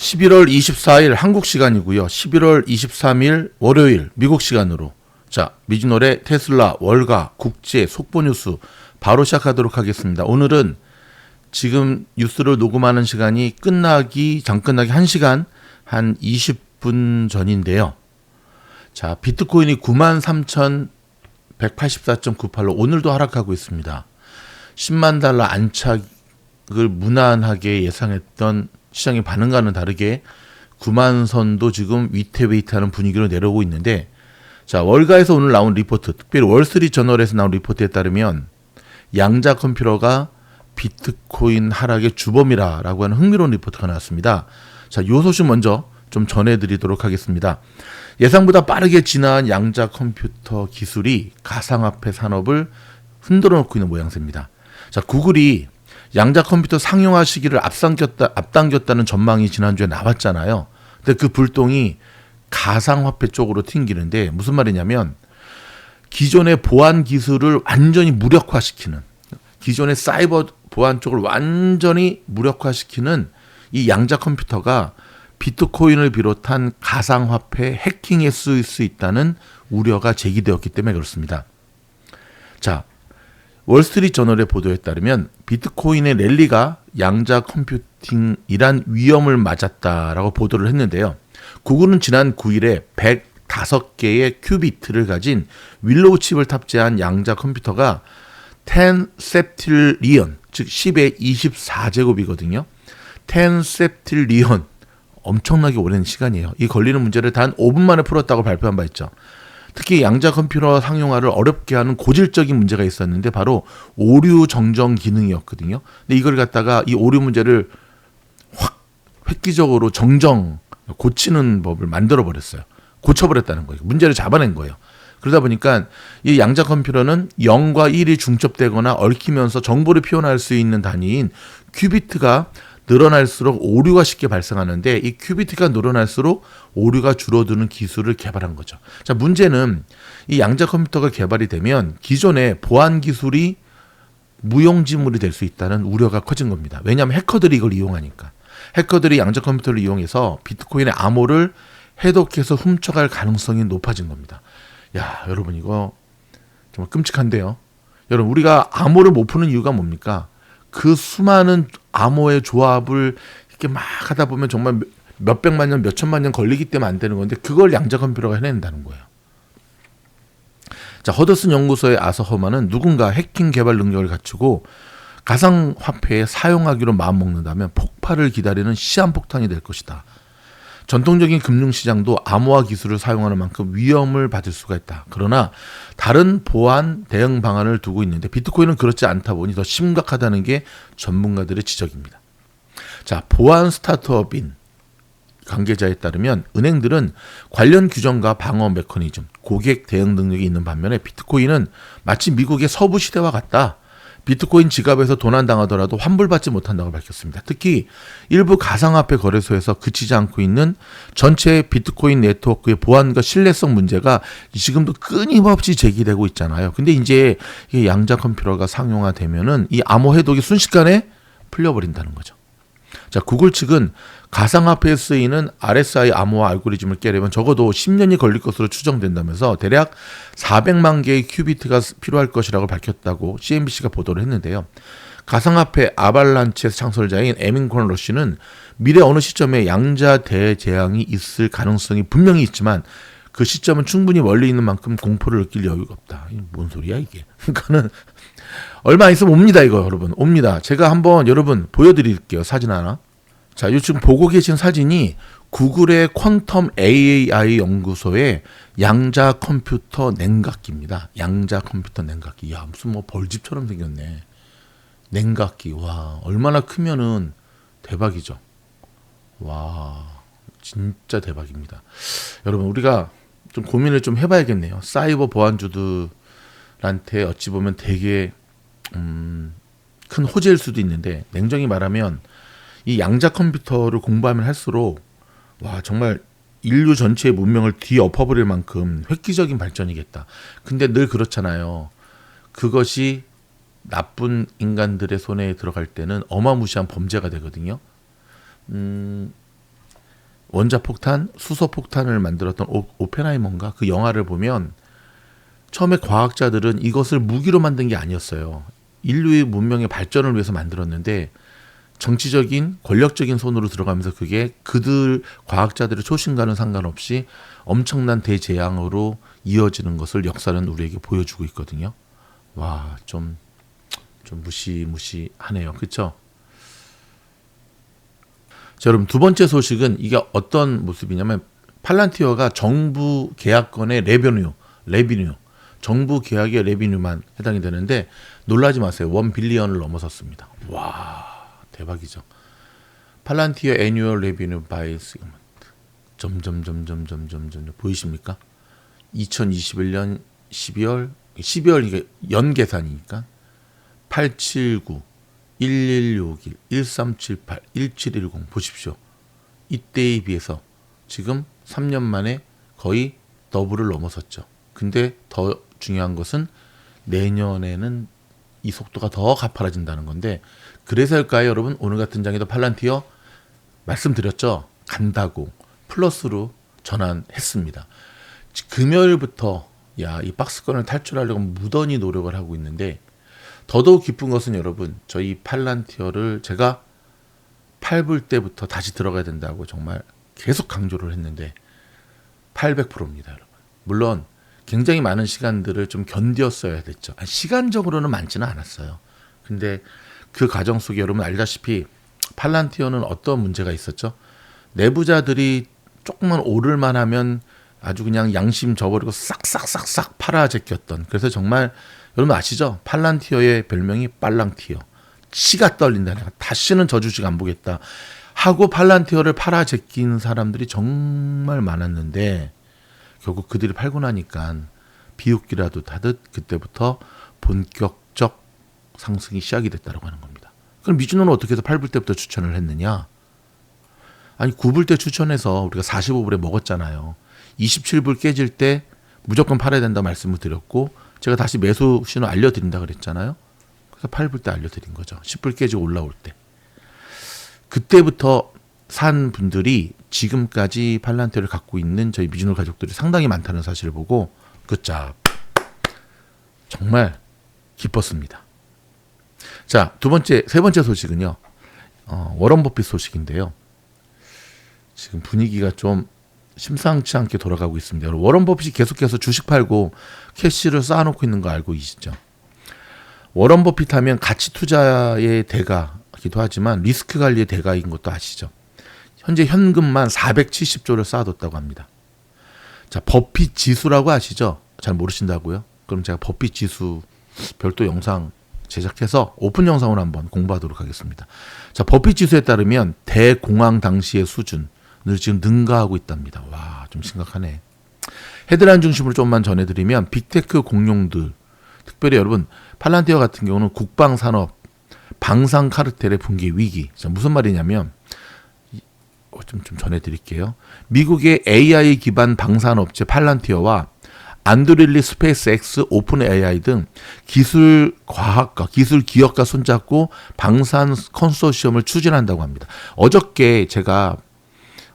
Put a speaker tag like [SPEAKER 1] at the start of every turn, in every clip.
[SPEAKER 1] 11월 24일 한국 시간이고요. 11월 23일 월요일 미국 시간으로 자 미즈노의 테슬라 월가 국제 속보 뉴스 바로 시작하도록 하겠습니다. 오늘은 지금 뉴스를 녹음하는 시간이 끝나기 장 끝나기 1시간 한 20분 전인데요. 자 비트코인이 93,184.98로 오늘도 하락하고 있습니다. 10만 달러 안착을 무난하게 예상했던 시장의 반응과는 다르게 9만 선도 지금 위태위태하는 분위기로 내려오고 있는데 자 월가에서 오늘 나온 리포트 특별히 월스트리트 저널에서 나온 리포트에 따르면 양자 컴퓨터가 비트코인 하락의 주범이라라고 하는 흥미로운 리포트가 나왔습니다. 자, 요 소식 먼저 좀 전해드리도록 하겠습니다. 예상보다 빠르게 진화한 양자 컴퓨터 기술이 가상화폐 산업을 흔들어 놓고 있는 모양새입니다. 자, 구글이 양자 컴퓨터 상용화 시기를 앞당겼다, 앞당겼다는 전망이 지난주에 나왔잖아요. 근데 그 불똥이 가상화폐 쪽으로 튕기는데 무슨 말이냐면 기존의 보안 기술을 완전히 무력화시키는 기존의 사이버 보안 쪽을 완전히 무력화시키는 이 양자 컴퓨터가 비트코인을 비롯한 가상화폐 해킹에 쓰일 수 있다는 우려가 제기되었기 때문에 그렇습니다. 자, 월스트리트 저널의 보도에 따르면 비트코인의 랠리가 양자 컴퓨팅이란 위험을 맞았다라고 보도를 했는데요. 구글은 지난 9일에 105개의 큐비트를 가진 윌로우 칩을 탑재한 양자 컴퓨터가 10 septillion, 즉 10의 24제곱이거든요. 10 septillion 엄청나게 오랜 시간이에요. 이 걸리는 문제를 단 5분 만에 풀었다고 발표한 바 있죠. 특히 양자 컴퓨터 상용화를 어렵게 하는 고질적인 문제가 있었는데 바로 오류 정정 기능이었거든요. 근데 이걸 갖다가 이 오류 문제를 확 획기적으로 정정 고치는 법을 만들어 버렸어요. 고쳐버렸다는 거예요. 문제를 잡아낸 거예요. 그러다 보니까 이 양자 컴퓨터는 0과 1이 중첩되거나 얽히면서 정보를 표현할 수 있는 단위인 큐비트가 늘어날수록 오류가 쉽게 발생하는데 이 큐비트가 늘어날수록 오류가 줄어드는 기술을 개발한 거죠. 자, 문제는 이 양자 컴퓨터가 개발이 되면 기존의 보안 기술이 무용지물이 될 수 있다는 우려가 커진 겁니다. 왜냐하면 해커들이 이걸 이용하니까. 해커들이 양자 컴퓨터를 이용해서 비트코인의 암호를 해독해서 훔쳐갈 가능성이 높아진 겁니다. 야, 여러분 이거 정말 끔찍한데요. 여러분 우리가 암호를 못 푸는 이유가 뭡니까? 그 수많은 암호의 조합을 이렇게 막 하다 보면 정말 몇 백만 년, 몇 천만 년 걸리기 때문에 안 되는 건데 그걸 양자 컴퓨터가 해낸다는 거예요. 자, 허더슨 연구소의 아서 허만은 누군가 해킹 개발 능력을 갖추고 가상 화폐에 사용하기로 마음먹는다면 폭발을 기다리는 시한폭탄이 될 것이다. 전통적인 금융시장도 암호화 기술을 사용하는 만큼 위험을 받을 수가 있다. 그러나 다른 보안 대응 방안을 두고 있는데 비트코인은 그렇지 않다 보니 더 심각하다는 게 전문가들의 지적입니다. 자, 보안 스타트업인 관계자에 따르면 은행들은 관련 규정과 방어 메커니즘, 고객 대응 능력이 있는 반면에 비트코인은 마치 미국의 서부 시대와 같다. 비트코인 지갑에서 도난당하더라도 환불받지 못한다고 밝혔습니다. 특히 일부 가상화폐 거래소에서 그치지 않고 있는 전체 비트코인 네트워크의 보안과 신뢰성 문제가 지금도 끊임없이 제기되고 있잖아요. 근데 이제 이 양자 컴퓨터가 상용화되면은 이 암호 해독이 순식간에 풀려버린다는 거죠. 자, 구글 측은 가상화폐에 쓰이는 RSI 암호화 알고리즘을 깨려면 적어도 10년이 걸릴 것으로 추정된다면서 대략 400만 개의 큐비트가 필요할 것이라고 밝혔다고 CNBC가 보도를 했는데요. 가상화폐 아발란치의 창설자인 에밍콘 러시는 미래 어느 시점에 양자 대재앙이 있을 가능성이 분명히 있지만 그 시점은 충분히 멀리 있는 만큼 공포를 느낄 여유가 없다. 뭔 소리야 이게? 그러니까는 얼마 있으면 옵니다 이거 여러분 옵니다. 제가 한번 여러분 보여드릴게요 사진 하나. 자, 요즘 보고 계신 사진이 구글의 퀀텀 AI 연구소의 양자 컴퓨터 냉각기입니다. 양자 컴퓨터 냉각기. 야, 무슨 뭐 벌집처럼 생겼네. 냉각기. 와, 얼마나 크면은 대박이죠. 와, 진짜 대박입니다. 여러분, 우리가 좀 고민을 좀 해봐야겠네요. 사이버 보안주들한테 어찌 보면 되게, 음, 큰 호재일 수도 있는데, 냉정히 말하면 이 양자 컴퓨터를 공부하면 할수록 와 정말 인류 전체의 문명을 뒤엎어버릴 만큼 획기적인 발전이겠다. 근데 늘 그렇잖아요. 그것이 나쁜 인간들의 손에 들어갈 때는 어마무시한 범죄가 되거든요. 음, 원자폭탄, 수소폭탄을 만들었던 오, 오펜하이머인가 그 영화를 보면 처음에 과학자들은 이것을 무기로 만든 게 아니었어요. 인류의 문명의 발전을 위해서 만들었는데 정치적인 권력적인 손으로 들어가면서 그게 그들 과학자들의 초신과는 상관없이 엄청난 대재앙으로 이어지는 것을 역사는 우리에게 보여주고 있거든요. 와, 좀, 좀 무시무시하네요. 그쵸? 자, 여러분, 두 번째 소식은 이게 어떤 모습이냐면, 팔란티어가 정부 계약권의 레베뉴, 레비뉴, 정부 계약의 레비뉴만 해당이 되는데, 놀라지 마세요. 원 빌리언을 넘어섰습니다. 와, 대박이죠. 팔란티어 애뉴얼 레비뉴 바이 시그먼트. 점점점점점점점 보이십니까? 2021년 12월 12월 이게 연 계산이니까 879 1161 1378 1710 보십시오. 이때에 비해서 지금 3년 만에 거의 더블을 넘어섰죠. 근데 더 중요한 것은 내년에는 이 속도가 더 가파라진다는 건데 그래서일까요, 여러분? 오늘 같은 장에도 팔란티어 말씀드렸죠. 간다고 플러스로 전환했습니다. 금요일부터 야, 이 박스권을 탈출하려고 무던히 노력을 하고 있는데 더더욱 기쁜 것은 여러분, 저희 팔란티어를 제가 팔불 때부터 다시 들어가야 된다고 정말 계속 강조를 했는데 800%입니다, 여러분. 물론 굉장히 많은 시간들을 좀 견디었어야 됐죠. 시간적으로는 많지는 않았어요. 근데 그 과정 속에 여러분 알다시피 팔란티어는 어떤 문제가 있었죠? 내부자들이 조금만 오를만 하면 아주 그냥 양심 저버리고 싹싹싹싹 팔아 제꼈던 그래서 정말 여러분 아시죠? 팔란티어의 별명이 빨랑티어. 치가 떨린다. 내가 다시는 저 주식 안 보겠다. 하고 팔란티어를 팔아 제낀 사람들이 정말 많았는데 결국 그들이 팔고 나니까 비웃기라도 다듯 그때부터 본격적 상승이 시작이 됐다고 하는 겁니다. 그럼 미주노는 어떻게 해서 8불 때부터 추천을 했느냐? 아니 9불 때 추천해서 우리가 45불에 먹었잖아요. 27불 깨질 때 무조건 팔아야 된다 말씀을 드렸고 제가 다시 매수 신호 알려드린다 그랬잖아요. 그래서 8불 때 알려드린 거죠. 10불 깨지고 올라올 때. 그때부터 산 분들이 지금까지 팔란테를 갖고 있는 저희 미주노 가족들이 상당히 많다는 사실을 보고 그자 정말 기뻤습니다. 자, 두 번째, 세 번째 소식은요. 어, 워런 버핏 소식인데요. 지금 분위기가 좀 심상치 않게 돌아가고 있습니다. 워런 버핏이 계속해서 주식 팔고 캐시를 쌓아놓고 있는 거 알고 계시죠? 워런 버핏 하면 가치 투자의 대가기도 하지만 리스크 관리의 대가인 것도 아시죠? 현재 현금만 470조를 쌓아뒀다고 합니다. 자, 버핏 지수라고 아시죠? 잘 모르신다고요? 그럼 제가 버핏 지수 별도 영상 제작해서 오픈 영상으로 한번 공부하도록 하겠습니다. 자, 버핏 지수에 따르면 대공황 당시의 수준 늘 지금 능가하고 있답니다. 와, 좀 심각하네. 헤드라인 중심으로 좀만 전해드리면 빅테크 공룡들, 특별히 여러분 팔란티어 같은 경우는 국방 산업, 방산 카르텔의 붕괴 위기. 자, 무슨 말이냐면 어, 좀, 좀 전해드릴게요. 미국의 AI 기반 방산업체 팔란티어와 안드릴리 스페이스 X, 오픈 AI 등 기술 과학과 기술 기업과 손잡고 방산 컨소시엄을 추진한다고 합니다. 어저께 제가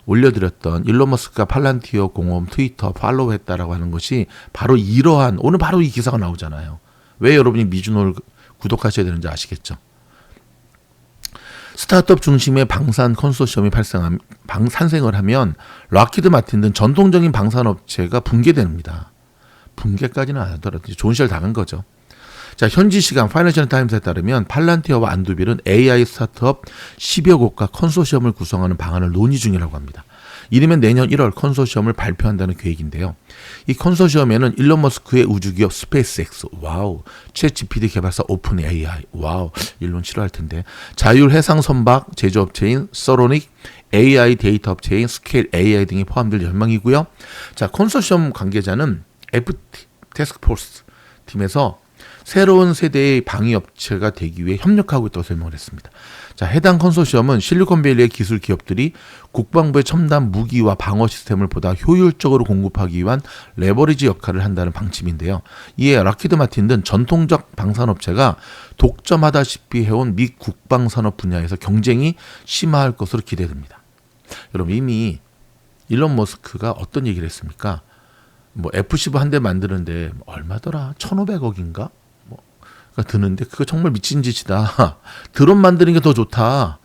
[SPEAKER 1] 올려드렸던 일론 머스크가 팔란티어 공홈 트위터 팔로우 했다라고 하는 것이 바로 이러한 오늘 바로 이 기사가 나오잖아요. 왜 여러분이 미주노를 구독하셔야 되는지 아시겠죠? 스타트업 중심의 방산 컨소시엄이 발생함, 방, 산생을 하면 락키드 마틴 등 전통적인 방산업체가 붕괴됩니다. 붕괴까지는 안 하더라도 좋은 시절 당한 거죠. 자, 현지 시간 파이낸셜 타임스에 따르면 팔란티어와 안두빌은 AI 스타트업 10여 곳과 컨소시엄을 구성하는 방안을 논의 중이라고 합니다. 이르면 내년 1월 컨소시엄을 발표한다는 계획인데요. 이 컨소시엄에는 일론 머스크의 우주기업 스페이스X, 와우, 채 GPT 개발사 오픈 AI, 와우, 일론 싫어할 텐데, 자율 해상 선박 제조업체인 서로닉, AI 데이터 업체인 스케일 AI 등이 포함될 전망이고요. 자, 컨소시엄 관계자는 FT 테스크포스 팀에서 새로운 세대의 방위 업체가 되기 위해 협력하고 있다고 설명을 했습니다. 자, 해당 컨소시엄은 실리콘밸리의 기술 기업들이 국방부의 첨단 무기와 방어 시스템을 보다 효율적으로 공급하기 위한 레버리지 역할을 한다는 방침인데요. 이에 락키드 마틴 등 전통적 방산업체가 독점하다시피 해온 미 국방산업 분야에서 경쟁이 심화할 것으로 기대됩니다. 여러분 이미 일론 머스크가 어떤 얘기를 했습니까? 뭐 F15 한 대 만드는데 얼마더라? 1,500억인가? 뭐가 드는데 그거 정말 미친 짓이다. 드론 만드는 게 더 좋다.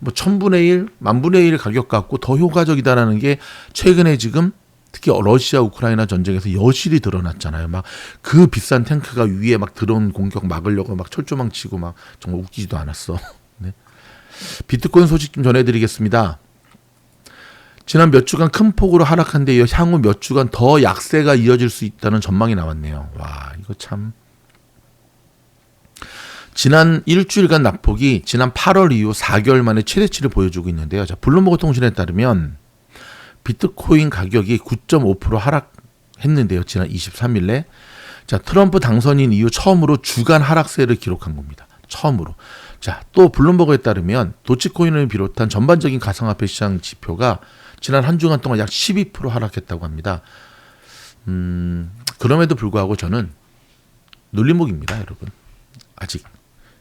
[SPEAKER 1] 뭐 천분의 일, 만분의 일 가격 갖고 더 효과적이다라는 게 최근에 지금 특히 러시아 우크라이나 전쟁에서 여실히 드러났잖아요. 막 그 비싼 탱크가 위에 막 드론 공격 막으려고 막 철조망 치고 막 정말 웃기지도 않았어. 네. 비트코인 소식 좀 전해드리겠습니다. 지난 몇 주간 큰 폭으로 하락한 데 이어 향후 몇 주간 더 약세가 이어질 수 있다는 전망이 나왔네요. 와, 이거 참. 지난 일주일간 낙폭이 지난 8월 이후 4개월 만에 최대치를 보여주고 있는데요. 자, 블룸버그 통신에 따르면 비트코인 가격이 9.5% 하락했는데요. 지난 23일에. 자, 트럼프 당선인 이후 처음으로 주간 하락세를 기록한 겁니다. 처음으로. 자, 또 블룸버그에 따르면 도치코인을 비롯한 전반적인 가상화폐 시장 지표가 지난 한 주간 동안 약 12% 하락했다고 합니다. 음, 그럼에도 불구하고 저는 눌림목입니다, 여러분. 아직.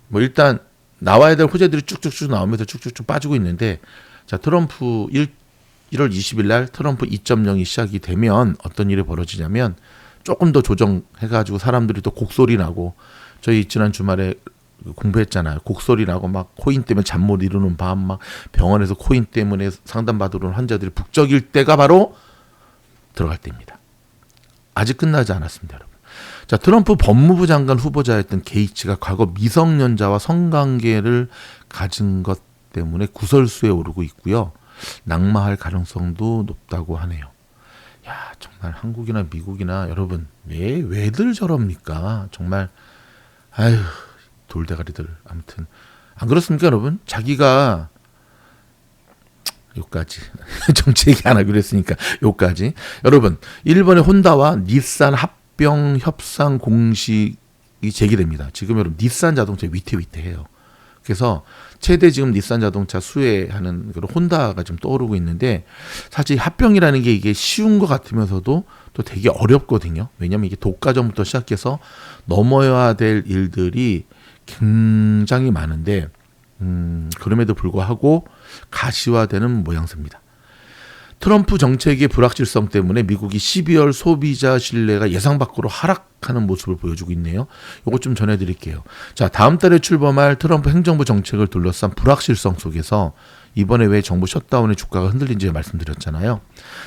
[SPEAKER 1] 뭐 일단 나와야 될 호재들이 쭉쭉쭉 나오면서 쭉쭉쭉 빠지고 있는데 자, 트럼프 1, 1월 20일 날 트럼프 2.0이 시작이 되면 어떤 일이 벌어지냐면 조금 더 조정해 가지고 사람들이 또 곡소리 나고 저희 지난 주말에 공부했잖아요. 곡소리 나고 막 코인 때문에 잠 못 이루는 밤 막 병원에서 코인 때문에 상담받으러 온 환자들이 북적일 때가 바로 들어갈 때입니다. 아직 끝나지 않았습니다, 여러분. 자, 트럼프 법무부 장관 후보자였던 게이츠가 과거 미성년자와 성관계를 가진 것 때문에 구설수에 오르고 있고요. 낙마할 가능성도 높다고 하네요. 야, 정말 한국이나 미국이나 여러분, 왜, 왜들 저럽니까? 정말, 아휴, 돌대가리들. 아무튼. 안 그렇습니까, 여러분? 자기가, 요까지. 정치 얘기 안 하기로 했으니까, 요까지. 여러분, 일본의 혼다와 닛산 합 병 협상 공식이 제기됩니다. 지금 여러분, 닛산 자동차 위태위태해요. 그래서 최대 지금 닛산 자동차 수혜하는 그런 혼다가 좀 떠오르고 있는데 사실 합병이라는 게 이게 쉬운 것 같으면서도 또 되게 어렵거든요. 왜냐하면 이게 독과점부터 시작해서 넘어야 될 일들이 굉장히 많은데 음, 그럼에도 불구하고 가시화되는 모양새입니다. 트럼프 정책의 불확실성 때문에 미국이 12월 소비자 신뢰가 예상 밖으로 하락하는 모습을 보여주고 있네요. 이것 좀 전해드릴게요. 자, 다음 달에 출범할 트럼프 행정부 정책을 둘러싼 불확실성 속에서 이번에 왜 정부 셧다운의 주가가 흔들린지 말씀드렸잖아요.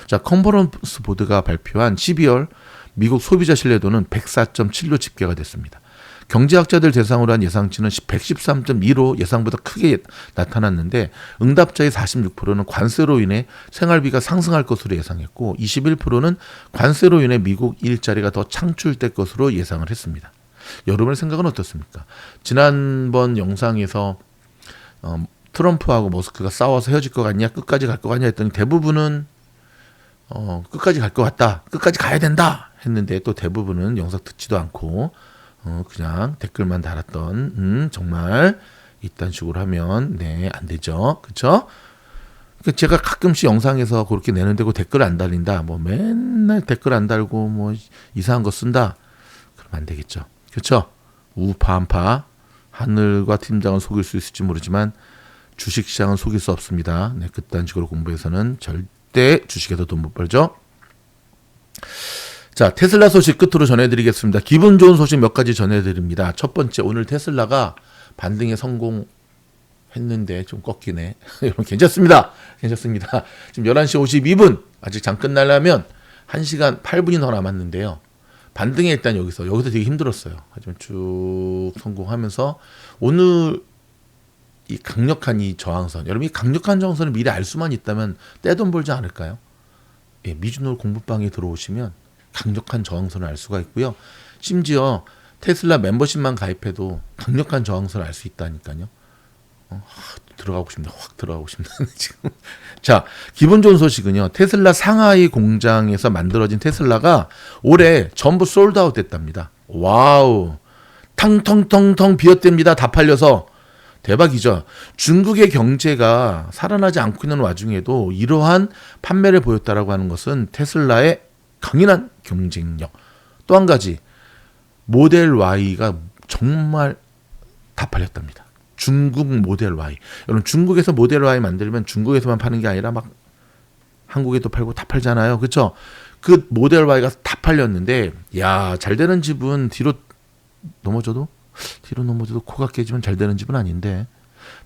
[SPEAKER 1] 자, 컨퍼런스 보드가 발표한 12월 미국 소비자 신뢰도는 104.7로 집계가 됐습니다. 경제학자들 대상으로 한 예상치는 113.2로 예상보다 크게 나타났는데 응답자의 46%는 관세로 인해 생활비가 상승할 것으로 예상했고 21%는 관세로 인해 미국 일자리가 더 창출될 것으로 예상을 했습니다. 여러분의 생각은 어떻습니까? 지난번 영상에서 어, 트럼프하고 머스크가 싸워서 헤어질 것 같냐, 끝까지 갈 것 같냐 했더니 대부분은 어, 끝까지 갈 것 같다, 끝까지 가야 된다 했는데 또 대부분은 영상 듣지도 않고 어, 그냥 댓글만 달았던 음, 정말 이딴 식으로 하면 네 안 되죠, 그렇죠? 제가 가끔씩 영상에서 그렇게 내는데 그 댓글 안 달린다, 뭐 맨날 댓글 안 달고 뭐 이상한 거 쓴다, 그러면 안 되겠죠, 그렇죠? 우파 한파 하늘과 팀장은 속일 수 있을지 모르지만 주식시장은 속일 수 없습니다. 네, 그딴 식으로 공부해서는 절대 주식에서 돈 못 벌죠. 자, 테슬라 소식 끝으로 전해드리겠습니다. 기분 좋은 소식 몇 가지 전해드립니다. 첫 번째, 오늘 테슬라가 반등에 성공했는데 좀 꺾이네. 여러분, 괜찮습니다. 괜찮습니다. 지금 11시 52분. 아직 장 끝나려면 1시간 8분이 더 남았는데요. 반등에 일단 여기서, 여기서 되게 힘들었어요. 하지만 쭉 성공하면서 오늘 이 강력한 이 저항선, 여러분 이 강력한 저항선을 미리 알 수만 있다면 떼돈 벌지 않을까요? 예, 미주노 공부방에 들어오시면 강력한 저항선을 알 수가 있고요. 심지어 테슬라 멤버십만 가입해도 강력한 저항선을 알 수 있다니까요. 어, 들어가고 싶네. 확 들어가고 싶네. 지금. 자, 기분 좋은 소식은요. 테슬라 상하이 공장에서 만들어진 테슬라가 올해 전부 솔드아웃 됐답니다. 와우. 텅텅텅텅 비었답니다. 다 팔려서. 대박이죠. 중국의 경제가 살아나지 않고 있는 와중에도 이러한 판매를 보였다라고 하는 것은 테슬라의 강인한 경쟁력. 또 한 가지 모델 Y가 정말 다 팔렸답니다. 중국 모델 Y. 여러분 중국에서 모델 Y 만들면 중국에서만 파는 게 아니라 막 한국에도 팔고 다 팔잖아요. 그렇죠? 그 모델 Y가 다 팔렸는데 야, 잘 되는 집은 뒤로 넘어져도 뒤로 넘어져도 코가 깨지면 잘 되는 집은 아닌데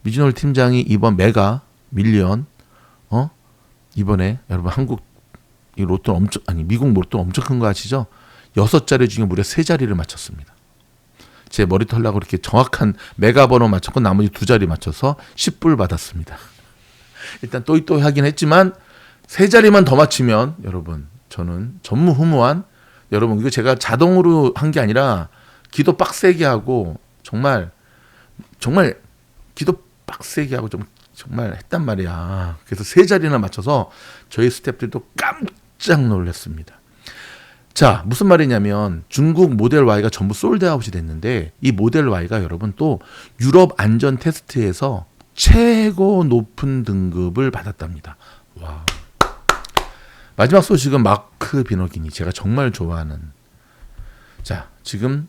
[SPEAKER 1] 미진홀 팀장이 이번 메가 밀리언 어 이번에 여러분 한국 이 로또 엄청 아니 미국 로또 엄청 큰 거 아시죠? 여섯 자리 중에 무려 세 자리를 맞췄습니다. 제 머리 털라고 이렇게 정확한 메가 번호 맞췄고 나머지 두 자리 맞춰서 10불 받았습니다. 일단 또이또이 하긴 했지만 세 자리만 더 맞추면 여러분 저는 전무후무한 여러분 이거 제가 자동으로 한 게 아니라 기도 빡세게 하고 정말 정말 기도 빡세게 하고 좀 정말 했단 말이야. 그래서 세 자리나 맞춰서 저희 스태프들도 깜 짝 놀랐습니다. 자, 무슨 말이냐면 중국 모델 Y가 전부 솔드아웃이 됐는데 이 모델 Y가 여러분 또 유럽 안전 테스트에서 최고 높은 등급을 받았답니다. 와. 마지막 소식은 마크 비너기니 제가 정말 좋아하는 자, 지금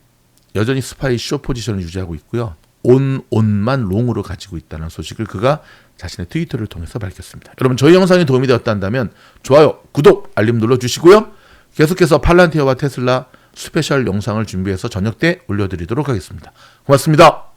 [SPEAKER 1] 여전히 스파이 쇼 포지션을 유지하고 있고요. 온 온만 롱으로 가지고 있다는 소식을 그가 자신의 트위터를 통해서 밝혔습니다. 여러분 저희 영상이 도움이 되었다면 좋아요, 구독, 알림 눌러 주시고요. 계속해서 팔란티어와 테슬라 스페셜 영상을 준비해서 저녁 때 올려드리도록 하겠습니다. 고맙습니다.